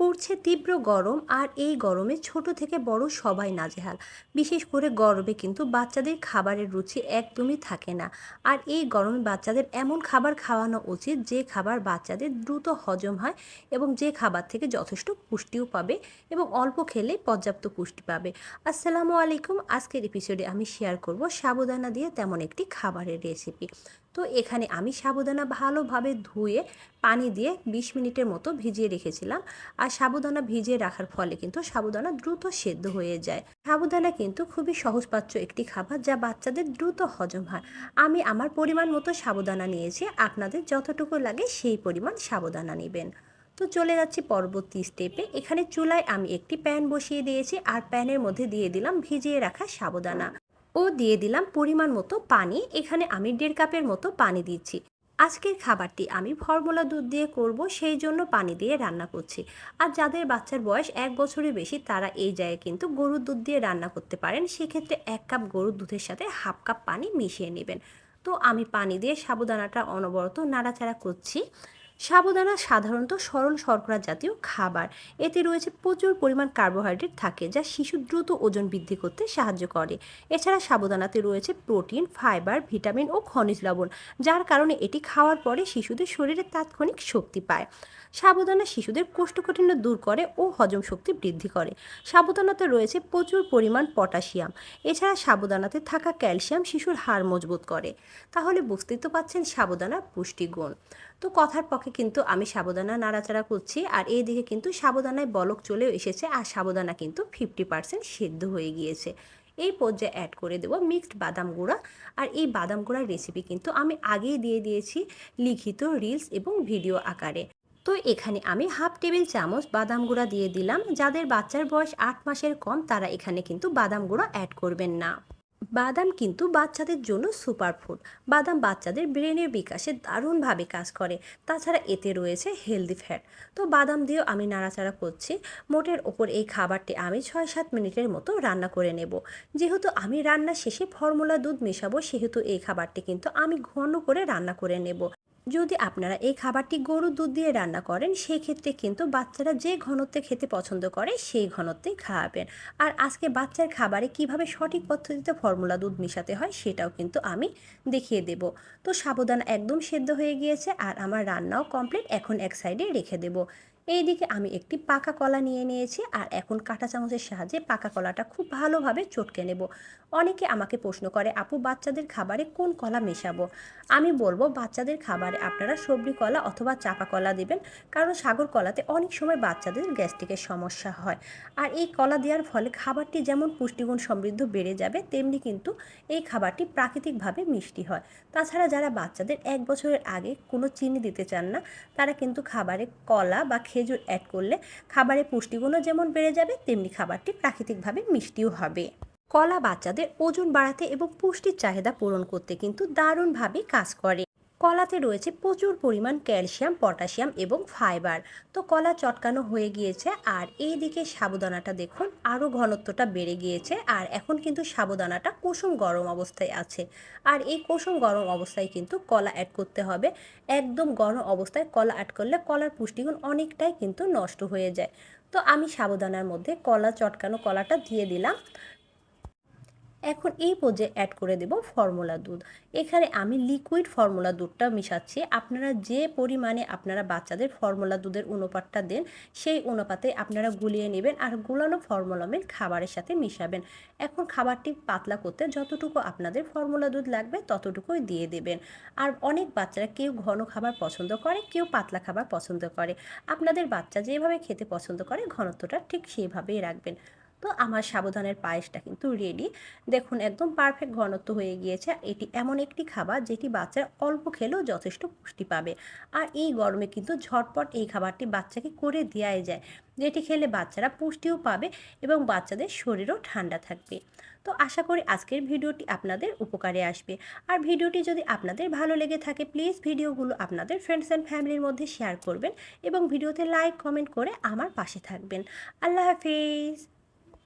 পড়ছে তীব্র গরম আর এই গরমে ছোট থেকে বড় সবাই নাজেহাল। বিশেষ করে গরমে কিন্তু বাচ্চাদের খাবারের রুচি একদমই থাকে না। আর এই গরমে বাচ্চাদের এমন খাবার খাওয়ানো উচিত যে খাবার বাচ্চাদের দ্রুত হজম হয় এবং যে খাবার থেকে যথেষ্ট পুষ্টিও পাবে এবং অল্প খেলে পর্যাপ্ত পুষ্টি পাবে। আসসালামু আলাইকুম। আজকের এপিসোডে আমি শেয়ার করব সাবুদানা দিয়ে তেমন একটি খাবারের রেসিপি তো এখানে আমি সাবুদানা ভালোভাবে ধুয়ে পানি দিয়ে বিশ মিনিটের মতো ভিজিয়ে রেখেছিলাম। আর সাবুদানা ভিজিয়ে রাখার ফলে কিন্তু সাবুদানা দ্রুত সেদ্ধ হয়ে যায়। সাবুদানা কিন্তু খুবই সহজপাচ্য একটি খাবার যা বাচ্চাদের দ্রুত হজম হয়। আমি আমার পরিমাণ মতো সাবুদানা নিয়েছি। আপনাদের যতটুকু লাগে সেই পরিমাণ সাবুদানা নেবেন। তো চলে যাচ্ছি পরবর্তী স্টেপে এখানে চুলায় আমি একটি প্যান বসিয়ে দিয়েছি। আর প্যানের মধ্যে দিয়ে দিলাম ভিজিয়ে রাখা সাবুদানা। ও দিয়ে দিলাম পরিমাণ মতো পানি। এখানে আমি দেড় কাপের মতো পানি দিচ্ছি। আজকের খাবারটি আমি ফর্মুলা দুধ দিয়ে করব, সেই জন্য পানি দিয়ে রান্না করছি। আর যাদের বাচ্চার বয়স এক বছরের বেশি, তারা এই জায়গায় কিন্তু গরুর দুধ দিয়ে রান্না করতে পারেন। সেক্ষেত্রে এক কাপ গরুর দুধের সাথে হাফ কাপ পানি মিশিয়ে নেবেন। তো আমি পানি দিয়ে সাবুদানাটা অনবরত নাড়াচাড়া করছি। সাবুদানা সাধারণত সরল শর্করা জাতীয় খাবার। এতে রয়েছে প্রচুর পরিমাণ কার্বোহাইড্রেট থাকে, যা শিশু দ্রুত ওজন বৃদ্ধি করতে সাহায্য করে। এছাড়া সাবুদানাতে রয়েছে প্রোটিন ফাইবার ভিটামিন ও খনিজ লবণ, যার কারণে এটি খাওয়ার পরে শিশুদের শরীরে তাৎক্ষণিক শক্তি পায়। সাবুদানা শিশুদের কোষ্ঠকাঠিন্য দূর করে ও হজম শক্তি বৃদ্ধি করে। সাবুদানাতে রয়েছে প্রচুর পরিমাণ পটাশিয়াম। এছাড়া সাবুদানাতে থাকা ক্যালসিয়াম শিশুর হাড় মজবুত করে। তাহলে বুঝতেই তো পাচ্ছেন সাবুদানার পুষ্টিগুণ। তো কথার পক্ষে কিন্তু আমি সাবুদানা নাড়াচাড়া করছি আর এই দিকে কিন্তু সাবুদানায় বলক চলেও এসেছে আর সাবুদানা কিন্তু ফিফটি পার্সেন্ট সেদ্ধ হয়ে গিয়েছে। এই পর্যায়ে অ্যাড করে দেবো মিক্সড বাদাম গুঁড়া আর এই বাদাম গুঁড়ার রেসিপি কিন্তু আমি আগেই দিয়ে দিয়েছি লিখিত রিলস এবং ভিডিও আকারে। তো এখানে আমি হাফ টেবিল চামচ বাদাম গুঁড়া দিয়ে দিলাম। যাদের বাচ্চার বয়স আট মাসের কম তারা এখানে কিন্তু বাদাম গুঁড়া অ্যাড করবেন না। বাদাম কিন্তু বাচ্চাদের জন্য সুপার ফুড বাদাম বাচ্চাদের ব্রেনের বিকাশে দারুণভাবে কাজ করে। তাছাড়া এতে রয়েছে হেলদি ফ্যাট। তো বাদাম দিয়েও আমি নাড়াচাড়া করছি। মোটের ওপর এই খাবারটি আমি ছয় সাত মিনিটের মতো রান্না করে নেব। যেহেতু আমি রান্না শেষে ফর্মুলা দুধ মেশাবো, সেহেতু এই খাবারটি কিন্তু আমি ঘন করে রান্না করে নেব। যদি আপনারা এই খাবারটি গরুর দুধ দিয়ে রান্না করেন, সেক্ষেত্রে কিন্তু বাচ্চারা যে ঘনত্বে খেতে পছন্দ করে, সেই ঘনত্বে খাওয়াবেন আর আজকে বাচ্চার খাবারে কীভাবে সঠিক পদ্ধতিতে ফর্মুলা দুধ মেশাতে হয়, সেটাও কিন্তু আমি দেখিয়ে দেব। তো সাবধান একদম সেদ্ধ হয়ে গিয়েছে, আর আমার রান্নাও কমপ্লিট, এখন এক সাইডে রেখে দেব। এইদিকে আমি একটি পাকা কলা নিয়ে নিয়েছি আর এখন কাঁটা চামচের সাহায্যে পাকা কলাটা খুব ভালোভাবে চটকে নেব। অনেকে আমাকে প্রশ্ন করে, আপু, বাচ্চাদের খাবারে কোন কলা মেশাবো? আমি বলব, বাচ্চাদের খাবারে আপনারা সবজি কলা অথবা চাপা কলা দেবেন, কারণ সাগর কলাতে অনেক সময় বাচ্চাদের গ্যাস্ট্রিকের সমস্যা হয়। আর এই কলা দেওয়ার ফলে খাবারটি যেমন পুষ্টিগুণ সমৃদ্ধ বেড়ে যাবে, তেমনি কিন্তু এই খাবারটি প্রাকৃতিকভাবে মিষ্টি হয়। তাছাড়া যারা বাচ্চাদের এক বছরের আগে কোনো চিনি দিতে চান না, তারা কিন্তু খাবারে কলা বা খেজুর অ্যাড করলে খাবারে পুষ্টিগুণও যেমন বেড়ে যাবে, তেমনি খাবারটি প্রাকৃতিকভাবে মিষ্টিও হবে। কলা বাচ্চাদের ওজন বাড়াতে এবং পুষ্টির চাহিদা পূরণ করতে কিন্তু দারুণভাবে কাজ করে। কলাতে রয়েছে প্রচুর পরিমাণ ক্যালসিয়াম, পটাশিয়াম এবং ফাইবার। তো কলা চটকানো হয়ে গিয়েছে আর এই দিকে সাবুদানাটা দেখুন আরও ঘনত্বটা বেড়ে গিয়েছে আর এখন কিন্তু সাবুদানাটা কুসুম গরম অবস্থায় আছে। আর এই কুসুম গরম অবস্থায় কিন্তু কলা অ্যাড করতে হবে। একদম গরম অবস্থায় কলা অ্যাড করলে কলার পুষ্টিগুণ অনেকটাই কিন্তু নষ্ট হয়ে যায়। তো আমি সাবুদানার মধ্যে কলা চটকানো কলাটা দিয়ে দিলাম। এখন এই পর্যায়ে অ্যাড করে দেব ফর্মুলা দুধ। এখানে আমি লিকুইড ফর্মুলা দুধটা মিশাচ্ছি। আপনারা যে পরিমাণে আপনারা বাচ্চাদের ফর্মুলা দুধের অনুপাতটা দেন, সেই অনুপাতে আপনারা গুলিয়ে নেবেন আর গুলানো ফর্মুলা মিল খাবারের সাথে মিশাবেন। এখন খাবারটি পাতলা করতে যতটুকু আপনাদের ফর্মুলা দুধ লাগবে ততটুকুই দিয়ে দেবেন। আর অনেক বাচ্চারা কেউ ঘন খাবার পছন্দ করে, কেউ পাতলা খাবার পছন্দ করে। আপনাদের বাচ্চা যেভাবে খেতে পছন্দ করে, ঘনত্বটা ঠিক সেইভাবেই রাখবেন। তো আমার সাবধানের পায়েসটা কিন্তু রেডি দেখুন, একদম পারফেক্ট ঘনত্ব হয়ে গিয়েছে। এটি এমন একটি খাবার যেটি বাচ্চারা অল্প খেলেও যথেষ্ট পুষ্টি পাবে। আর এই গরমে কিন্তু ঝটপট এই খাবারটি বাচ্চাকে করে দেওয়াই যায়, যেটি খেলে বাচ্চারা পুষ্টিও পাবে এবং বাচ্চাদের শরীরও ঠান্ডা থাকবে। তো আশা করি আজকের ভিডিওটি আপনাদের উপকারে আসবে। আর ভিডিওটি যদি আপনাদের ভালো লেগে থাকে প্লিজ ভিডিওগুলো আপনাদের ফ্রেন্ডস অ্যান্ড ফ্যামিলির মধ্যে শেয়ার করবেন এবং ভিডিওতে লাইক কমেন্ট করে আমার পাশে থাকবেন। আল্লাহ হাফিজ!